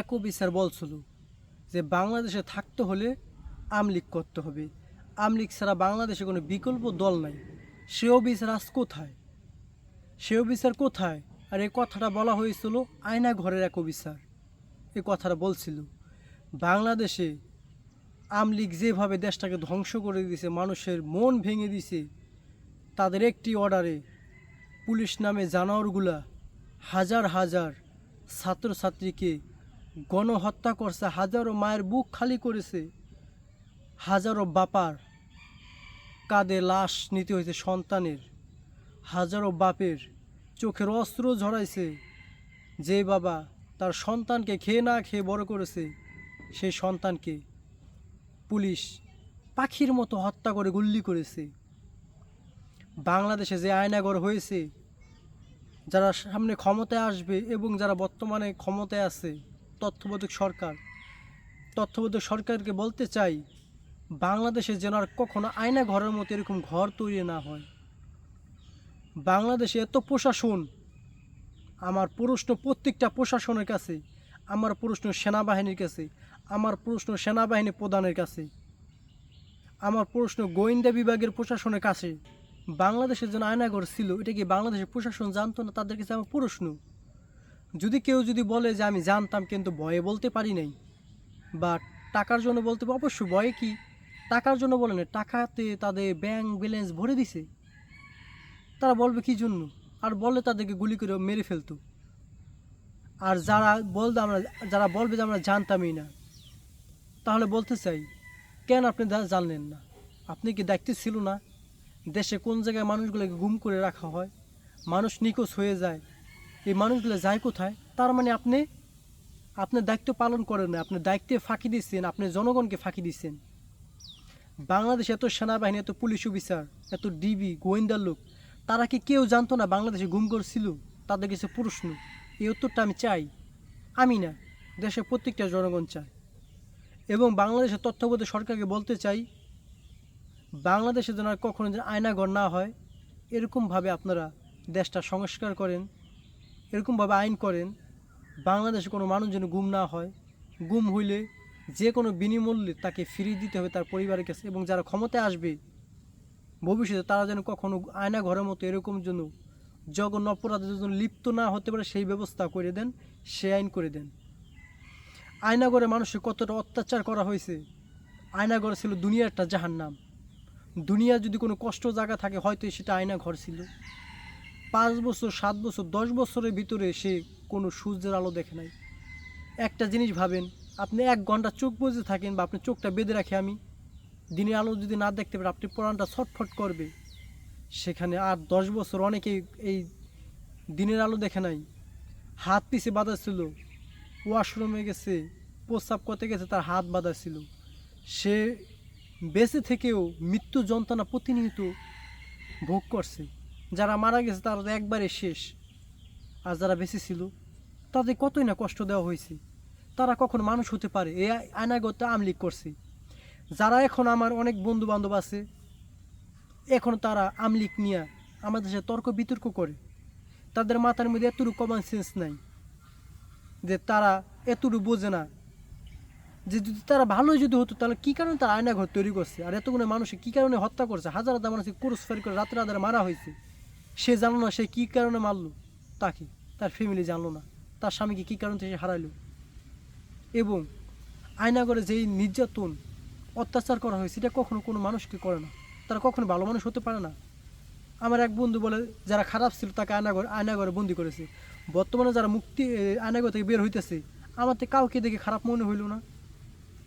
এক অফিসার বলছিল যে বাংলাদেশে থাকতে হলে আমলিগ করতে হবে। আমলিগ ছাড়া বাংলাদেশে কোনো বিকল্প দল নাই। সে অফিসার আজ কোথায়? সে অফিসার কোথায়? আর এই কথাটা বলা হয়েছিল আয়না ঘরের এক অফিসার। এই কথাটা বলছিল, বাংলাদেশে আমলিগ যেভাবে দেশটাকে ধ্বংস করে দিয়েছে মানুষের মন ভেঙে দিছে, তাদের একটি অর্ডারে পুলিশ নামে জানোয়ারগুলা হাজার হাজার ছাত্রছাত্রীকে গণহত্যা করছে, হাজারো মায়ের বুক খালি করেছে, হাজারো বাপার কাঁধে লাশ নিতে হয়েছে সন্তানের, হাজারো বাপের চোখের অস্ত্র ঝরাইছে, যে বাবা তার সন্তানকে খেয়ে না খেয়ে বড় করেছে, সেই সন্তানকে পুলিশ পাখির মতো হত্যা করে গুল্লি করেছে। বাংলাদেশে যে আয়নাগর হয়েছে, যারা সামনে ক্ষমতায় আসবে এবং যারা বর্তমানে ক্ষমতায় আছে তত্ত্বাবধায়ক সরকার। তত্ত্বাবধায়ক সরকারকে বলতে চাই, বাংলাদেশে যেন আর কখনো আয়না ঘরের মতো এরকম ঘর তৈরি না হয়। বাংলাদেশে এত প্রশাসন, আমার প্রশ্ন প্রত্যেকটা প্রশাসনের কাছে, আমার প্রশ্ন সেনাবাহিনীর কাছে, আমার প্রশ্ন সেনাবাহিনী প্রধানের কাছে, আমার প্রশ্ন গোয়েন্দা বিভাগের প্রশাসনের কাছে বাংলাদেশের যেন আয়নাঘর ছিল, এটা কি বাংলাদেশের প্রশাসন জানতো না? তাদের কাছে আমার প্রশ্ন। যদি কেউ যদি বলে যে আমি জানতাম কিন্তু ভয়ে বলতে পারি নাই বা টাকার জন্য বলতে পারি, অবশ্যই ভয়ে কি? টাকার জন্য বলে না টাকাতে তাদের ব্যাংক ব্যালেন্স ভরে দিছে। তারা বলবে কি জন্য? আর বললে তাদেরকে গুলি করে মেরে ফেলতো। আর যারা বলবে আমরা যারা বলবে যে আমরা জানতামই না তাহলে বলতে চাই কেন আপনি জানলেন না? আপনি কি দায়িত্ব ছিল না? দেশে কোন জায়গায় মানুষগুলোকে গুম করে রাখা হয়? মানুষ নিখোঁজ হয়ে যায় এই মানুষগুলো যায় কোথায়? তার মানে আপনি আপনার দায়িত্ব পালন করেন না, আপনি দায়িত্বে ফাঁকি দিচ্ছেন, আপনি জনগণকে ফাঁকি দিচ্ছেন। বাংলাদেশে এত সেনাবাহিনী, এত পুলিশ অফিসার, এত ডিবি গোয়েন্দার লোক, তারা কি কেউ জানতো না বাংলাদেশে গুম করছিল? তাদের কাছে প্রশ্ন। এই উত্তরটা আমি চাই। আমি না, দেশের প্রত্যেকটা জনগণ চায়। এবং বাংলাদেশের তথ্যবোধ সরকারকে বলতে চাই, বাংলাদেশে যেন আর কখনো যেন আয়নাঘর না হয়, এরকমভাবে আপনারা দেশটা সংস্কার করেন। এরকমভাবে আইন করেন, বাংলাদেশে কোনো মানুষ যেন গুম না হয়। গুম হইলে যে কোনো বিনিমূল্যে তাকে ফিরিয়ে দিতে হবে তার পরিবারের কাছে এবং যারা ক্ষমতায় আসবে, ভবিষ্যতে তারা যেন কখনো আয়না ঘরের মতো এরকম জন্য জঘন্য অপরাধের জন্য লিপ্ত না হতে পারে, সেই ব্যবস্থা করে দেন, সে আইন করে দেন। আয়নাগরে মানুষের কতটা অত্যাচার করা হয়েছে আয়নাগর ছিল দুনিয়ার একটা জাহার নাম দুনিয়ার যদি কোনো কষ্ট জায়গা থাকে, হয়তো সেটা আয়না ঘর ছিল। পাঁচ বছর, সাত বছর, দশ বছরের ভিতরে সে কোনো সূর্যের আলো দেখে নাই। একটা জিনিস ভাবেন, আপনি এক ঘণ্টা চোখ বুঝে থাকেন বা আপনি চোখটা বেঁধে রাখে আমি, দিনের আলো যদি না দেখতে পারে, আপনি প্রাণটা ছটফট করবে। সেখানে আর দশ বছর অনেকেই এই দিনের আলো দেখে নাই। হাত পিছে বাঁধা ছিল ওয়াশরুমে গেছে, প্রস্রাব করতে গেছে, তার হাত বাঁধা ছিল। সে বেঁচে থেকেও মৃত্যু যন্ত্রণা প্রতিনিয়ত ভোগ করছে। যারা মারা গেছে তারা তো একবারে শেষ। আর যারা বেঁচে ছিল, তাদের কতই না কষ্ট দেওয়া হয়েছে। তারা কখন মানুষ হতে পারে এই আয়নাগত আমলিক করছে। যারা এখন আমার অনেক বন্ধু বান্ধব আছে, এখন তারা আমলিক নিয়ে আমাদের সাথে তর্ক বিতর্ক করে। তাদের মাথার মধ্যে এতটুকু কমন সেন্স নাই যে তারা এতটুকু বোঝে না। যে যদি তারা ভালোই যদি হতো, তাহলে কী কারণে তারা আয়নাঘর তৈরি করছে? আর এতগুলো মানুষকে কী কারণে হত্যা করছে? হাজার হাজার মানুষকে ক্রুশ ফায়ার করে রাত্রে রাত্রে মারা হয়েছে। সে জানলো না সে কী কারণে মারলো তাকে তার ফ্যামিলি জানলো না। তার স্বামীকে কী কারণে সে হারাইলো? এবং আয়নাগরে যেই নির্যাতন অত্যাচার করা হয়েছে এটা কখনো কোনো মানুষকে করে না। তারা কখনো ভালো মানুষ হতে পারে না। আমার এক বন্ধু বলে যারা খারাপ ছিল তাকে আয়নাগর আয়নাগরে বন্দি করেছে। বর্তমানে যারা মুক্তি এ, আয়নাগর থেকে বের হইতেছে আমার তো কাউকে দেখে খারাপ মনে হইল না।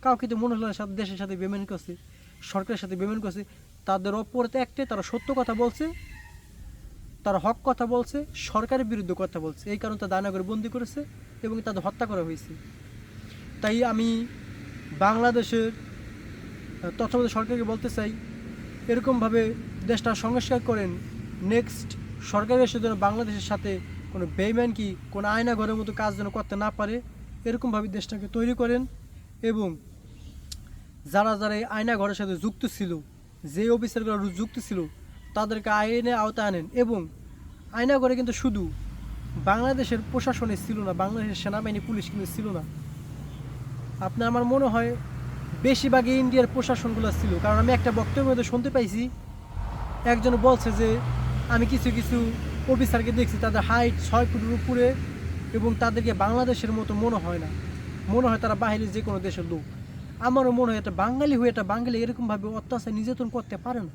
কাউকে তো মনে হলো সাথে দেশের সাথে বেমেন করছে সরকারের সাথে বেমেন করছে। তাদের অপরাধ একটাই তারা সত্য কথা বলছে তারা হক কথা বলছে, সরকারের বিরুদ্ধে কথা বলছে। এই কারণে তাদের আয়নাগরে বন্দি করেছে এবং তাদের হত্যা করা হয়েছে। তাই আমি বাংলাদেশের তত্ত্বাবধায়ক সরকারকে বলতে চাই, এরকমভাবে দেশটা সংস্কার করেন নেক্সট সরকার এসে যেন বাংলাদেশের সাথে কোনো বেইম্যান কি কোনো আয়না ঘরের মতো কাজ যেন করতে না পারে, এরকমভাবে দেশটাকে তৈরি করেন এবং যারা যারা এই আয়না ঘরের সাথে যুক্ত ছিল যে অফিসারগুলো যুক্ত ছিল তাদেরকে আইনে আওতায় আনেন এবং আয়না করে কিন্তু শুধু বাংলাদেশের প্রশাসনে ছিল না, বাংলাদেশের সেনাবাহিনী, পুলিশ কিন্তু ছিল না। আপনি আমার মনে হয় বেশিরভাগই ইন্ডিয়ার প্রশাসনগুলো ছিল। কারণ আমি একটা বক্তব্যের মধ্যে শুনতে পাইছি, একজন বলছে যে, আমি কিছু কিছু অফিসারকে দেখছি, তাদের হাইট ছয় ফুটের উপরে এবং তাদেরকে বাংলাদেশের মতো মনে হয় না। মনে হয় তারা বাহিরের যে কোনো দেশের লোক। আমারও মনে হয় এটা বাঙালি হয়ে, এটা বাঙালি এরকমভাবে অত্যাচার নির্যাতন করতে পারে না।